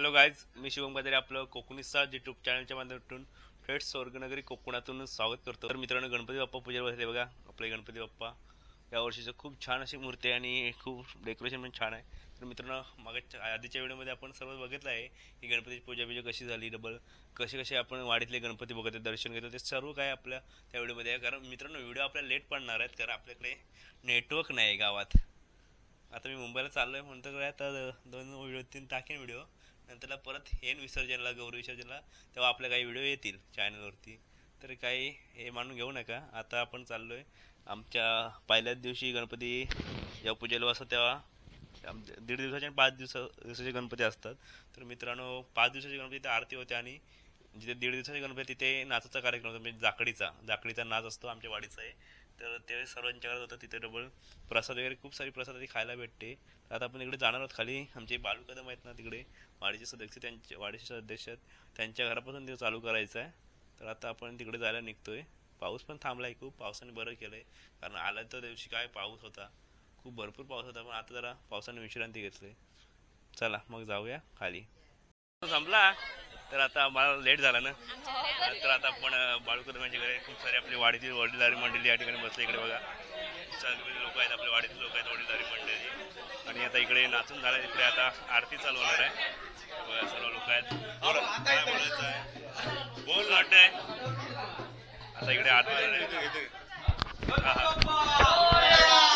Hello guys मी शिवम गजारे आपलं कोकणीचा यूट्यूब चॅनलच्या माध्यमातून थेट स्वर्गनगरी कोकणातून स्वागत करतो. तर मित्रांनो गणपती बाप्पा पूजेला बसले बघा. आपले गणपती बाप्पा या वर्षीचं खूप छान अशी मूर्ती आहे आणि खूप डेकोरेशन पण छान आहे. तर मित्रांनो मागच्या आधीच्या व्हिडिओमध्ये आपण सर्व बघितलं आहे की गणपतीची पूजा बिजा कशी झाली डबल कसे कसे आपण वाडीतले गणपती बघत आहे, दर्शन घेतो ते सर्व काय आपल्या त्या व्हिडिओमध्ये आहे. कारण मित्रांनो व्हिडिओ आपल्याला लेट पडणार आहेत कारण आपल्याकडे नेटवर्क नाही आहे गावात. आता मी मुंबईला चाललो आहे म्हणतो काय आता दोन व्हिडिओ तीन टाकेन व्हिडिओ नंतरला परत हेन विसर्जनला गौरी विसर्जनला तेव्हा आपल्या काही व्हिडिओ येतील चॅनलवरती. तर काही हे मानून घेऊ नका. आता आपण चाललो आहे आमच्या पहिल्याच दिवशी गणपती जेव्हा पूजेला असतो तेव्हा आमच्या दीड दिवसाचे आणि पाच दिवसा दिवसाचे गणपती असतात. तर मित्रांनो पाच दिवसाचे गणपती तिथे आरती होते आणि जिथे दीड दिवसाचे गणपती तिथे नाचाचा कार्यक्रम होतो म्हणजे जाकडीचा. जाकडीचा नाच असतो आमच्या वाडीचा आहे तर ते सर्वांच्या घरात होतं तिथे डबल प्रसाद वगैरे खूप सारी प्रसाद आधी खायला भेटते. तर आता आपण इकडे जाणार आहोत खाली. आमचे बालू कदम आहेत ना तिकडे. वाडीचे सदस्य त्यांचे वाडीचे सदस्य आहेत. त्यांच्या घरापासून ते चालू करायचं आहे. तर आता आपण तिकडे जायला निघतोय. पाऊस पण थांबलाय खूप. पावसाने बरं केलंय. कारण आला तर दिवशी काय पाऊस होता. खूप भरपूर पाऊस होता. पण आता जरा पावसाने विश्रांती घेतली. चला मग जाऊया खाली. संपला? तर आता मला लेट झाला ना. तर आता आपण बाळू कदम यांच्या घरी खूप सारे आपले वाडीतील वडीलधारी मंडळी या ठिकाणी बसले इकडे बघा. सगळे लोक आहेत आपले वाडीतील लोक आहेत वडीलधारी मंडळी. आणि आता इकडे नाचून झालं इकडे आता आरती चालू होणार आहे. बघा, सर्व लोक आहेत. बोला, आहे? वाटत आहे. आता इकडे आरती हा, हा.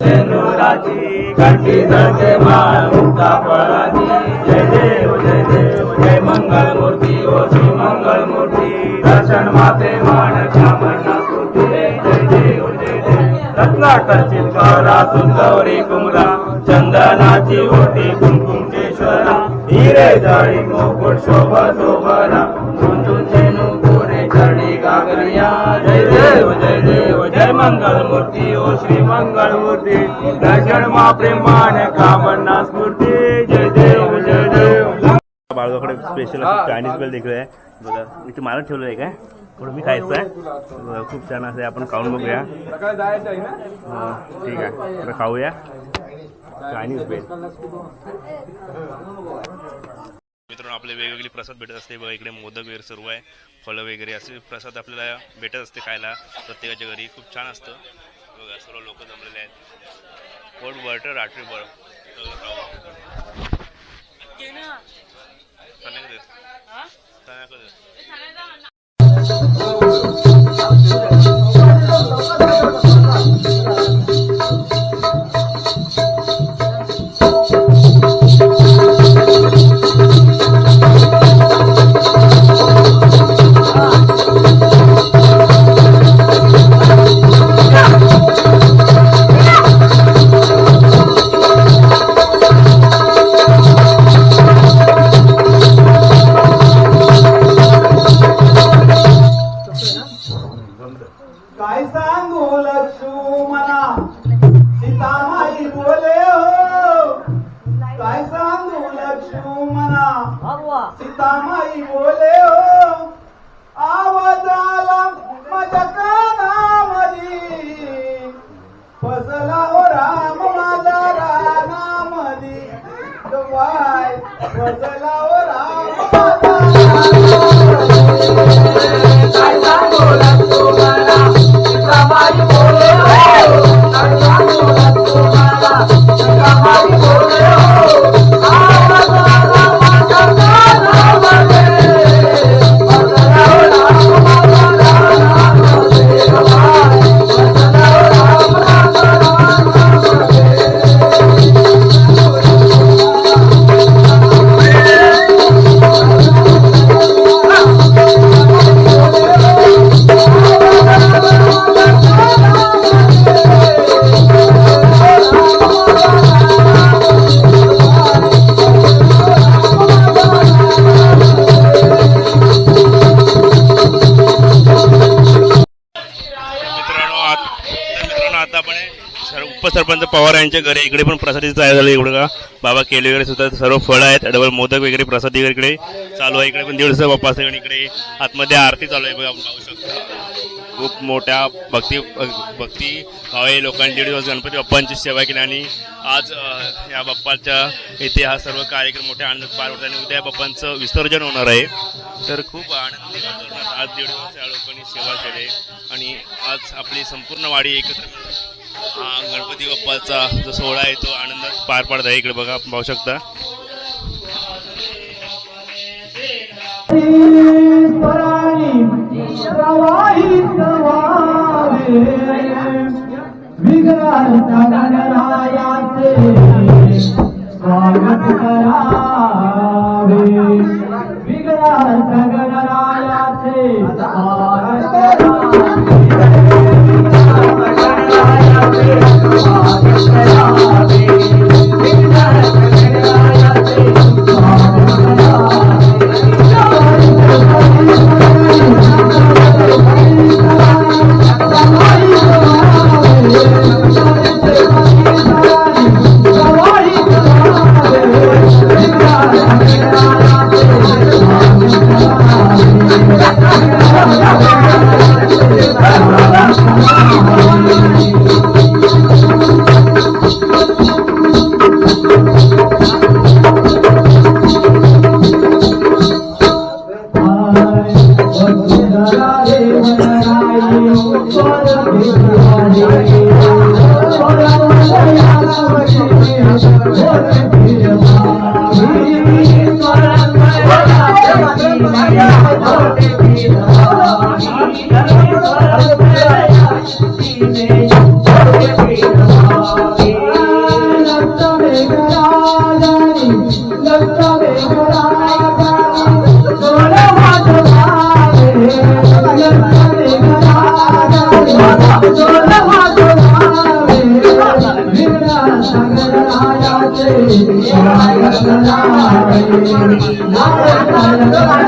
सेनुराची कंठी धरते माळ मुक्ता फळाची जय देव जय देव जय मंगल मूर्ती ओ श्री मंगल मूर्ती दर्शन माते मान स्तुती जय देव जय देव. कुमरा चंदनाची ओटी कुंकुम केशरा हिरे जाळी मोकुट शोभा शोभरा गुंजून धेनू पुणे चढी गागरिया जय देव जय देव जय मंगल मूर्ती ओ श्री मंगल मूर्ती दर्शन मा प्रेमाने कामना स्फूर्ती जय देव जय देव. बाळगाकडे स्पेशल चायनीज बेल देखील आहे. बघा इथे मला ठेवलं आहे काय? थोडं मी खायचं आहे. खूप छान असं आपण खाऊन बघूया. हो, ठीक आहे. खाऊया. चायनीज बेल मित्रांनो आपले वेगवेगळे प्रसाद भेटत असते. बघा इकडे मोदक वगैरे सर्व आहे. फळं वगैरे असे प्रसाद आपल्याला भेटत असते खायला. प्रत्येकाच्या घरी खूप छान असतं. बघा सर्व लोक जमलेले आहेत. पोट बटर रात्री बरं. सर उपसरपंच पवार यांच्या घरी इकडे पण प्रसादी तयार झाले इकडे का बाबा केले वगैरे सुद्धा सर्व फळं आहेत डबल मोदक वगैरे प्रसादी वगैरे इकडे चालू आहे इकडे पण दीड बाप्पा आणि इकडे आतमध्ये आरती चालू आहे बघा आपण पाहू शकतो. खूप मोठ्या भक्ती भक्ती भावे लोकांनी दीड दिवस गणपती बाप्पांची सेवा केली आणि आज या बाप्पाच्या इथे हा सर्व कार्यक्रम मोठ्या आनंद पार पडतो आणि उद्या बाप्पांचं विसर्जन होणार आहे. तर खूप आनंदी आज दीड दिवस या लोकांनी सेवा केली आणि आज आपली संपूर्ण वाडी एकत्र हा गणपती बाप्पाचा जो सोहळा आहे तो आनंदात पार पडत आहे इकडे बघा पाहू शकता. स्वागत करावे विग्रह विघ्नांच्या गणरायाचे स्वागत करावे. I'm Christmas, Christmas, Christmas. 我不知道到我该怎么做才能被你离我要不要再我 गणरायाचे स्वागत